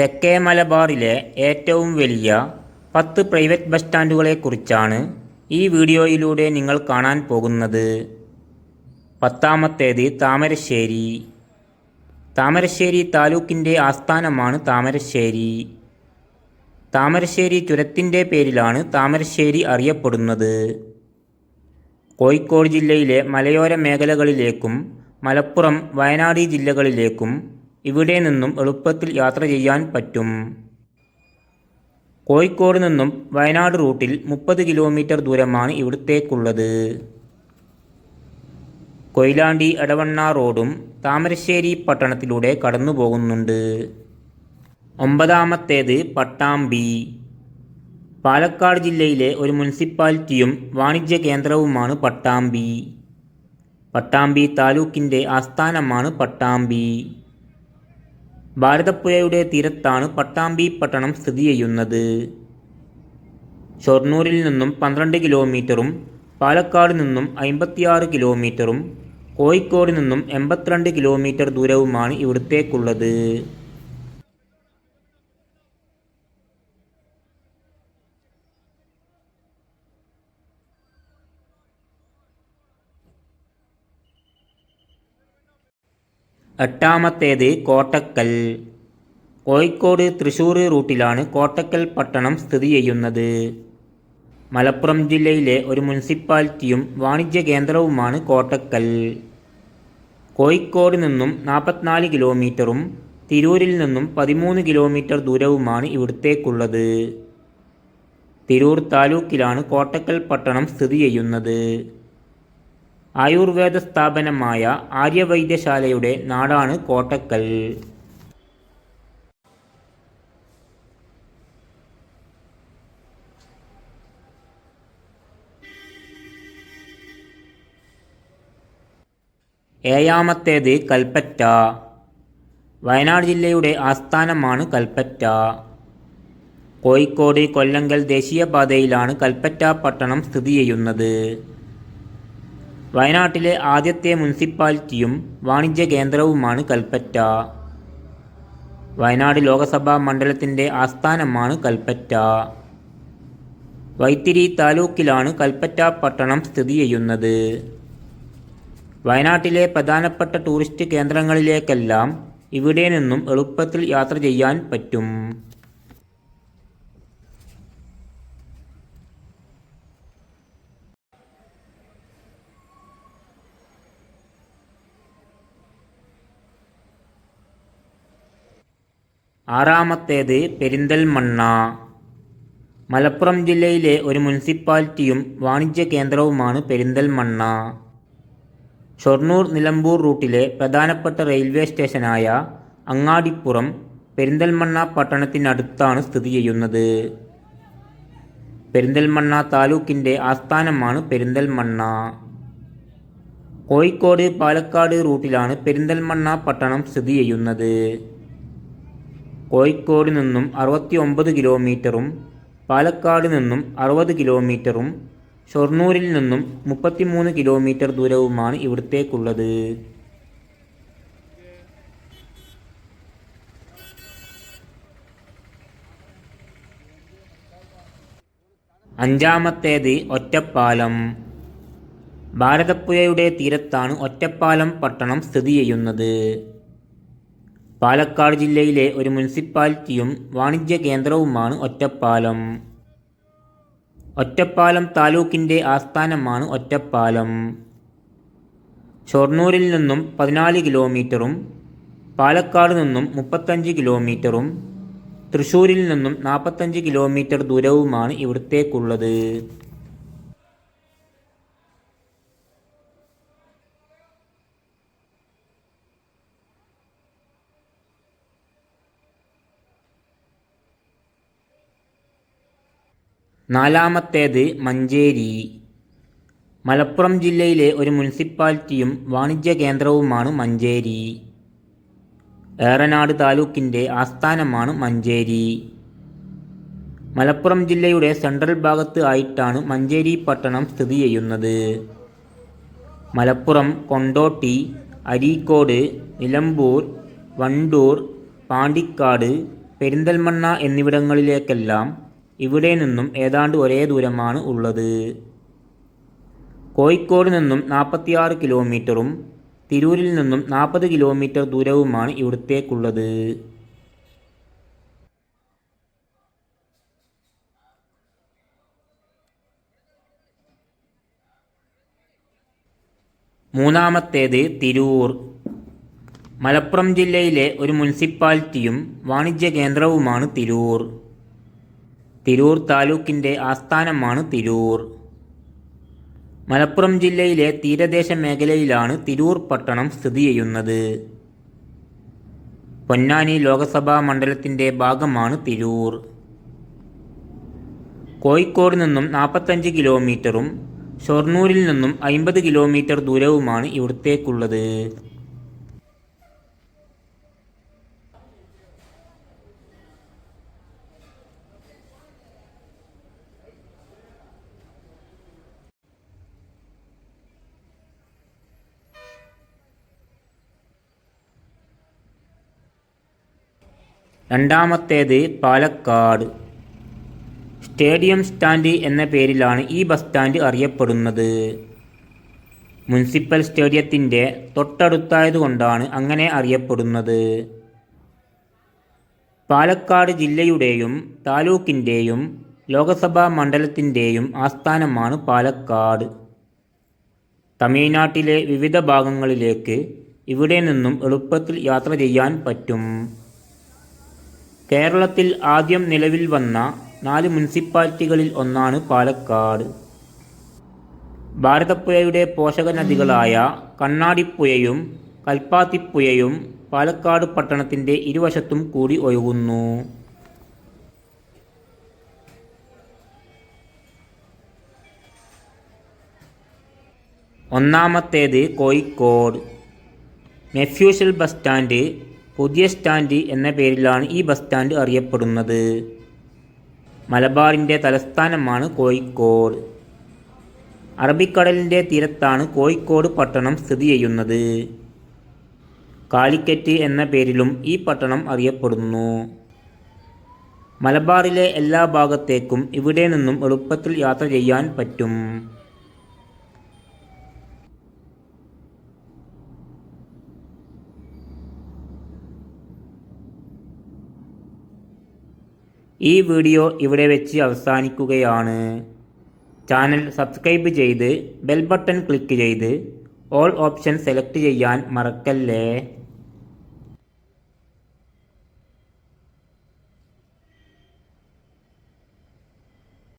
തെക്കേ മലബാറിലെ ഏറ്റവും വലിയ പത്ത് പ്രൈവറ്റ് ബസ് സ്റ്റാൻഡുകളെക്കുറിച്ചാണ് ഈ വീഡിയോയിലൂടെ നിങ്ങൾ കാണാൻ പോകുന്നത്. പത്താമത്തേത് താമരശ്ശേരി. താമരശ്ശേരി താലൂക്കിന്റെ ആസ്ഥാനമാണ് താമരശ്ശേരി. താമരശ്ശേരി ചുരത്തിന്റെ പേരിലാണ് താമരശ്ശേരി അറിയപ്പെടുന്നത്. കോഴിക്കോട് ജില്ലയിലെ മലയോര മേഖലകളിലേക്കും മലപ്പുറം വയനാട് ജില്ലകളിലേക്കും ഇവിടെ നിന്നും എളുപ്പത്തിൽ യാത്ര ചെയ്യാൻ പറ്റും. കോഴിക്കോട് നിന്നും വയനാട് റൂട്ടിൽ മുപ്പത് കിലോമീറ്റർ ദൂരമാണ് ഇവിടത്തേക്കുള്ളത്. കൊയിലാണ്ടി എടവണ്ണ റോഡും താമരശ്ശേരി പട്ടണത്തിലൂടെ കടന്നു പോകുന്നുണ്ട് ഒമ്പതാമത്തേത് പട്ടാമ്പി. പാലക്കാട് ജില്ലയിലെ ഒരു മുനിസിപ്പാലിറ്റിയും വാണിജ്യ കേന്ദ്രവുമാണ് പട്ടാമ്പി. പട്ടാമ്പി താലൂക്കിന്റെ ആസ്ഥാനമാണ് പട്ടാമ്പി. ഭാരതപ്പുഴയുടെ തീരത്താണ് പട്ടാമ്പി പട്ടണം സ്ഥിതി ചെയ്യുന്നത്. ഷൊർണൂരിൽ നിന്നും പന്ത്രണ്ട് കിലോമീറ്ററും പാലക്കാട് നിന്നും അമ്പത്തിയാറ് കിലോമീറ്ററും കോഴിക്കോട് നിന്നും എൺപത്തിരണ്ട് കിലോമീറ്റർ ദൂരവുമാണ് ഇവിടത്തേക്കുള്ളത്. എട്ടാമത്തേത് കോട്ടക്കൽ. കോഴിക്കോട് തൃശ്ശൂർ റൂട്ടിലാണ് കോട്ടക്കൽ പട്ടണം സ്ഥിതി ചെയ്യുന്നത്. മലപ്പുറം ജില്ലയിലെ ഒരു മുനിസിപ്പാലിറ്റിയും വാണിജ്യ കേന്ദ്രവുമാണ് കോട്ടക്കൽ. കോഴിക്കോട് നിന്നും നാൽപ്പത്തിനാല് കിലോമീറ്ററും തിരൂരിൽ നിന്നും പതിമൂന്ന് കിലോമീറ്റർ ദൂരവുമാണ് ഇവിടത്തേക്കുള്ളത്. തിരൂർ താലൂക്കിലാണ് കോട്ടക്കൽ പട്ടണം സ്ഥിതി ചെയ്യുന്നത്. ആയുർവേദ സ്ഥാപനമായ ആര്യവൈദ്യശാലയുടെ നാടാണ് കോട്ടക്കൽ. ഏഴാമത്തേത് കൽപ്പറ്റ. വയനാട് ജില്ലയുടെ ആസ്ഥാനമാണ് കൽപ്പറ്റ. കോഴിക്കോട് കൊല്ലങ്കൽ ദേശീയപാതയിലാണ് കൽപ്പറ്റ പട്ടണം സ്ഥിതി ചെയ്യുന്നത്. വയനാട്ടിലെ ആദ്യത്തെ മുനിസിപ്പാലിറ്റിയും വാണിജ്യ കേന്ദ്രവുമാണ് കൽപ്പറ്റ. വയനാട് ലോകസഭാ മണ്ഡലത്തിന്റെ ആസ്ഥാനമാണ് കൽപ്പറ്റ. വൈത്തിരി താലൂക്കിലാണ് കൽപ്പറ്റ പട്ടണം സ്ഥിതി ചെയ്യുന്നത്. വയനാട്ടിലെ പ്രധാനപ്പെട്ട ടൂറിസ്റ്റ് കേന്ദ്രങ്ങളിലേക്കെല്ലാം ഇവിടെ നിന്നും എളുപ്പത്തിൽ യാത്ര ചെയ്യാൻ പറ്റും. ആറാമത്തേത് പെരിന്തൽമണ്ണ. മലപ്പുറം ജില്ലയിലെ ഒരു മുനിസിപ്പാലിറ്റിയും വാണിജ്യ കേന്ദ്രവുമാണ് പെരിന്തൽമണ്ണ. ഷൊർണൂർ നിലമ്പൂർ റൂട്ടിലെ പ്രധാനപ്പെട്ട റെയിൽവേ സ്റ്റേഷനായ അങ്ങാടിപ്പുറം പെരിന്തൽമണ്ണ പട്ടണത്തിനടുത്താണ് സ്ഥിതി ചെയ്യുന്നത്. പെരിന്തൽമണ്ണ താലൂക്കിന്റെ ആസ്ഥാനമാണ് പെരിന്തൽമണ്ണ. കോഴിക്കോട് പാലക്കാട് റൂട്ടിലാണ് പെരിന്തൽമണ്ണ പട്ടണം സ്ഥിതി ചെയ്യുന്നത്. കോഴിക്കോട് നിന്നും അറുപത്തി ഒമ്പത് കിലോമീറ്ററും പാലക്കാട് നിന്നും അറുപത് കിലോമീറ്ററും ഷൊർണൂരിൽ നിന്നും മുപ്പത്തിമൂന്ന് കിലോമീറ്റർ ദൂരവുമാണ് ഇവിടത്തേക്കുള്ളത്. അഞ്ചാമത്തേത് ഒറ്റപ്പാലം. ഭാരതപ്പുഴയുടെ തീരത്താണ് ഒറ്റപ്പാലം പട്ടണം സ്ഥിതി ചെയ്യുന്നത്. പാലക്കാട് ജില്ലയിലെ ഒരു മുനിസിപ്പാലിറ്റിയും വാണിജ്യ കേന്ദ്രവുമാണ് ഒറ്റപ്പാലം. ഒറ്റപ്പാലം താലൂക്കിന്റെ ആസ്ഥാനമാണ് ഒറ്റപ്പാലം. ഷൊർണൂരിൽ നിന്നും പതിനാല് കിലോമീറ്ററും പാലക്കാട് നിന്നും മുപ്പത്തഞ്ച് കിലോമീറ്ററും തൃശ്ശൂരിൽ നിന്നും നാൽപ്പത്തഞ്ച് കിലോമീറ്റർ ദൂരവുമാണ് ഇവിടത്തേക്കുള്ളത്. നാലാമത്തേത് മഞ്ചേരി. മലപ്പുറം ജില്ലയിലെ ഒരു മുനിസിപ്പാലിറ്റിയും വാണിജ്യ കേന്ദ്രവുമാണ് മഞ്ചേരി. ഏറനാട് താലൂക്കിന്റെ ആസ്ഥാനമാണ് മഞ്ചേരി. മലപ്പുറം ജില്ലയുടെ സെൻട്രൽ ഭാഗത്ത് ആയിട്ടാണ് മഞ്ചേരി പട്ടണം സ്ഥിതി ചെയ്യുന്നത്. മലപ്പുറം കൊണ്ടോട്ടി അരീക്കോട് നിലമ്പൂർ വണ്ടൂർ പാണ്ടിക്കാട് പെരിന്തൽമണ്ണ എന്നിവിടങ്ങളിലേക്കെല്ലാം ഇവിടെ നിന്നും ഏതാണ്ട് ഒരേ ദൂരമാണ് ഉള്ളത്. കോഴിക്കോട് നിന്നും നാൽപ്പത്തിയാറ് കിലോമീറ്ററും തിരൂരിൽ നിന്നും നാൽപ്പത് കിലോമീറ്റർ ദൂരവുമാണ് ഇവിടത്തേക്കുള്ളത്. മൂന്നാമത്തേത് തിരൂർ. മലപ്പുറം ജില്ലയിലെ ഒരു മുനിസിപ്പാലിറ്റിയും വാണിജ്യ കേന്ദ്രവുമാണ് തിരൂർ. തിരൂർ താലൂക്കിന്റെ ആസ്ഥാനമാണ് തിരൂർ. മലപ്പുറം ജില്ലയിലെ തീരദേശ മേഖലയിലാണ് തിരൂർ പട്ടണം സ്ഥിതി ചെയ്യുന്നത്. പൊന്നാനി ലോകസഭാ മണ്ഡലത്തിന്റെ ഭാഗമാണ് തിരൂർ. കോഴിക്കോട് നിന്നും നാൽപ്പത്തഞ്ച് കിലോമീറ്ററും ഷൊർണൂരിൽ നിന്നും അമ്പത് കിലോമീറ്റർ ദൂരവുമാണ് ഇവിടത്തേക്കുള്ളത്. രണ്ടാമത്തേത് പാലക്കാട്. സ്റ്റേഡിയം സ്റ്റാൻഡ് എന്ന പേരിലാണ് ഈ ബസ് സ്റ്റാൻഡ് അറിയപ്പെടുന്നത്. മുനിസിപ്പൽ സ്റ്റേഡിയത്തിന്റെ തൊട്ടടുത്തായതുകൊണ്ടാണ് അങ്ങനെ അറിയപ്പെടുന്നത്. പാലക്കാട് ജില്ലയുടെയും താലൂക്കിന്റെയും ലോകസഭാ മണ്ഡലത്തിന്റെയും ആസ്ഥാനമാണ് പാലക്കാട്. തമിഴ്നാട്ടിലെ വിവിധ ഭാഗങ്ങളിലേക്ക് ഇവിടെ നിന്നും എളുപ്പത്തിൽ യാത്ര ചെയ്യാൻ പറ്റും. കേരളത്തിൽ ആദ്യം നിലവിൽ വന്ന നാല് മുനിസിപ്പാലിറ്റികളിൽ ഒന്നാണ് പാലക്കാട്. ഭാരതപ്പുഴയുടെ പോഷക നദികളായ കണ്ണാടിപ്പുഴയും കൽപ്പാത്തിപ്പുഴയും പാലക്കാട് പട്ടണത്തിന്റെ ഇരുവശത്തും കൂടി ഒഴുകുന്നു. ഒന്നാമത്തേത് കോഴിക്കോട്. മെഫ്യൂഷൽ ബസ് സ്റ്റാൻഡ് പുതിയ സ്റ്റാൻഡ് എന്ന പേരിലാണ് ഈ ബസ് സ്റ്റാൻഡ് അറിയപ്പെടുന്നത്. മലബാറിന്റെ തലസ്ഥാനമാണ് കോഴിക്കോട്. അറബിക്കടലിന്റെ തീരത്താണ് കോഴിക്കോട് പട്ടണം സ്ഥിതി ചെയ്യുന്നത്. കാലിക്കറ്റ് എന്ന പേരിലും ഈ പട്ടണം അറിയപ്പെടുന്നു. മലബാറിലെ എല്ലാ ഭാഗത്തേക്കും ഇവിടെ നിന്നും എളുപ്പത്തിൽ യാത്ര ചെയ്യാൻ പറ്റും. ഈ വീഡിയോ ഇവിടെ വെച്ച് അവസാനിക്കുകയാണ്. ചാനൽ സബ്സ്ക്രൈബ് ചെയ്ത് ബെൽ ബട്ടൺ ക്ലിക്ക് ചെയ്ത് ഓൾ ഓപ്ഷൻ സെലക്ട് ചെയ്യാൻ മറക്കല്ലേ?